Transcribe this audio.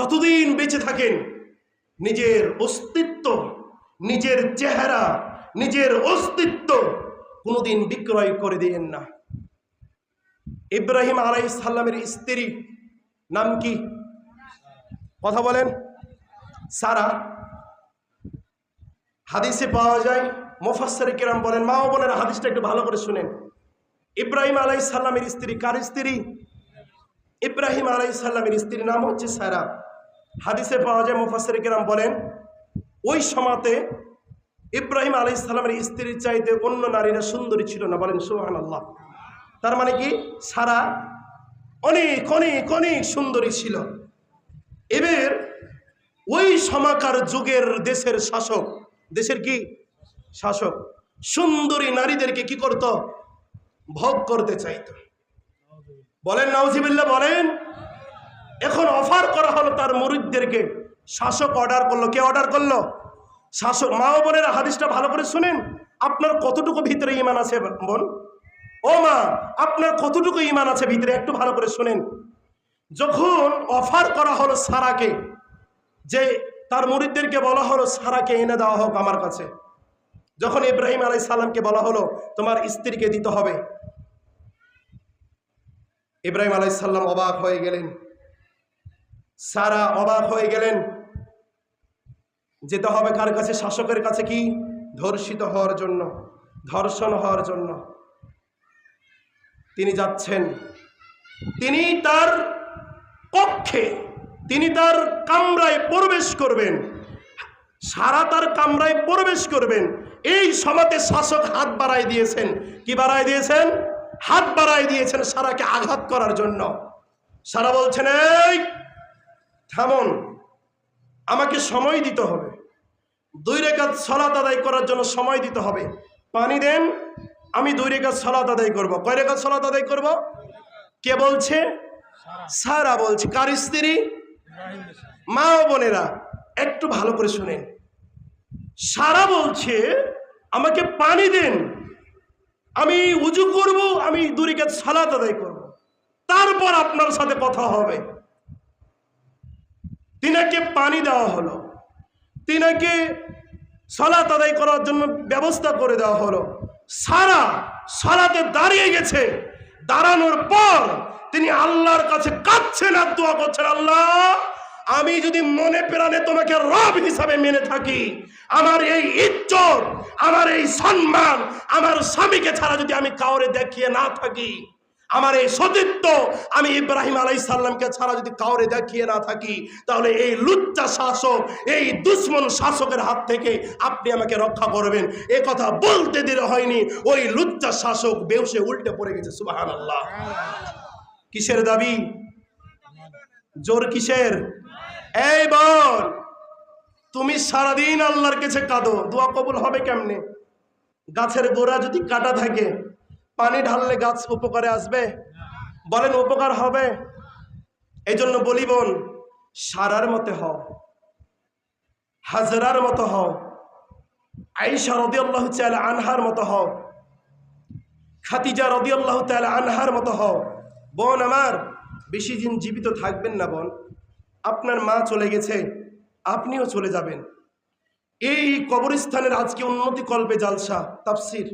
যতদিন বেঁচে থাকেন, নিজের অস্তিত্ব, নিজের চেহারা, নিজের অস্তিত্ব কোনোদিন বিক্রয় করে দিয়েন না। ইব্রাহিম আলাই সাল্লামের স্ত্রী নাম কি? কথা বলেন। সারা। হাদিসে পাওয়া যায় মোফাসের কিরাম বলেন, মা বোনের হাদিসটা একটু ভালো করে শুনেন। ইব্রাহিম আলাই সাল্লামের স্ত্রী কার স্ত্রী? ইব্রাহিম আলাই সাল্লামের স্ত্রীর নাম হচ্ছে সারা। হাদিসে পাওয়া যায় মুফাসের কিরাম বলেন, ওই সমাতে ইব্রাহিম আলাই সাল্লামের স্ত্রীর চাইতে অন্য নারীরা সুন্দরী ছিল না। বলেন সুহান আল্লাহ তার মানে কি? সারা অনেক অনেক অনেক সুন্দরী ছিল। এবার ওই সমাকার যুগের দেশের শাসক, দেশের কি? শাসক। সুন্দরী নারীদেরকে কি করত? ভোগ করতে চাইতো। বলেন নাউজিবিল্লা বলেন এখন অফার করা হলো তার মুরিদদেরকে। শাসক অর্ডার করল। কে অর্ডার করল? শাসক মা বোনের, হাদিসটা ভালো করে শুনেন। আপনার কতটুকু ভিতরে ইমান আছে বোন? ও মা, আপনার কতটুকু ইমান আছে ভিতরে একটু ভালো করে শুনেন। যখন অফার করা হলো সারাকে, যে তার মুরিদদেরকে বলা হলো, সারাকে এনে দেওয়া হোক আমার কাছে। যখন ইব্রাহিম আলাই সালামকে বলা হলো, তোমার স্ত্রীকে দিতে হবে। ইব্রাহিম আলাইসাল্লাম অবাক হয়ে গেলেন। সারা অবাক হয়ে গেলেন। যেতে হবে কার কাছে? শাসকের কাছে কি? ধর্ষিত হওয়ার জন্য, ধর্ষণ হওয়ার জন্য। তিনি যাচ্ছেন। তিনি তার কক্ষে, তিনি তার কামরায় প্রবেশ করবেন। সারা তার কামরায় প্রবেশ করবেন। এই সমাতে শাসক হাত বাড়াই দিয়েছেন। কি বাড়াই দিয়েছেন? হাত বাড়াই দিয়েছেন সারাকে আঘাত করার জন্য। সারা বলছেন, এই থামুন। আমাকে সময় দিতে হবে। দুই রেখাত সলাত আদায় করার জন্য সময় দিতে হবে। পানি দেন, আমি দুই রেখাত সলাত আদায় করব। কয় রেখাত সলাত আদায় করব? কে বলছে? সারা বলছে। কার স্ত্রী? মা ও বোনেরা, একটু ভালো করে শুনেন সারা বলছে, আমাকে পানি দেন। আমি উজু করব, আমি দুরিকে সালাত আদায় করব। তারপর আপনার সাথে কথা হবে। তিনাকে পানি দেওয়া হলো। তিনাকে সালাত আদায় করার জন্য ব্যবস্থা করে দেওয়া হলো। সারা সালাতে দাঁড়িয়ে গেছে। দাঁড়ানোর পর তিনি আল্লাহর কাছে কাঁদছেন আর দোয়া করছেন, আল্লাহ, আমি যদি মনে প্রাণে তোমাকে রব হিসাবে মেনে থাকি, আমার এই ইজ্জত, আমার এই সম্মান, আমার স্বামীকে ছাড়া যদি আমি কাউরে দেখিয়ে না থাকি আমার এই সতীত্ব আমি ইব্রাহিম আলাই সাল্লামকে ছাড়া যদি কাউরে দেখিয়ে না থাকি, তাহলে এই লুচ্চা শাসক, এই দুশ্মন শাসকের হাত থেকে আপনি আমাকে রক্ষা করবেন। এ কথা বলতে দিলে হয়নি। ওই লুচ্চা শাসক বেউসে উল্টে পড়ে গেছে সুবাহান আল্লাহ কিসের দাবি? জোর কিসের? এই বল, তুমি সারাদিন আল্লাহর কাছে কাঁদো, দোয়া কবুল হবে কেমনে? গাছের গোড়া যদি কাটা থাকে পানি ঢাললে গাছ উপকারে আসবে? বলেন, উপকার হবে। এই জন্য বলি বোন, সারার মতে হও, হাজরার মতো হও আইসা রদি আল্লাহ চাল আনহার মতো হও, খাতিজা রদি আল্লাহ তাল আনহার মতো হও। বোন আমার, বেশি দিন জীবিত থাকবেন না বোন। আপনার মা চলে গেছে, আপনিও চলে যাবেন। এই কবরস্থানের আজকে উন্নতি কল্পে জালসা, তাফসির।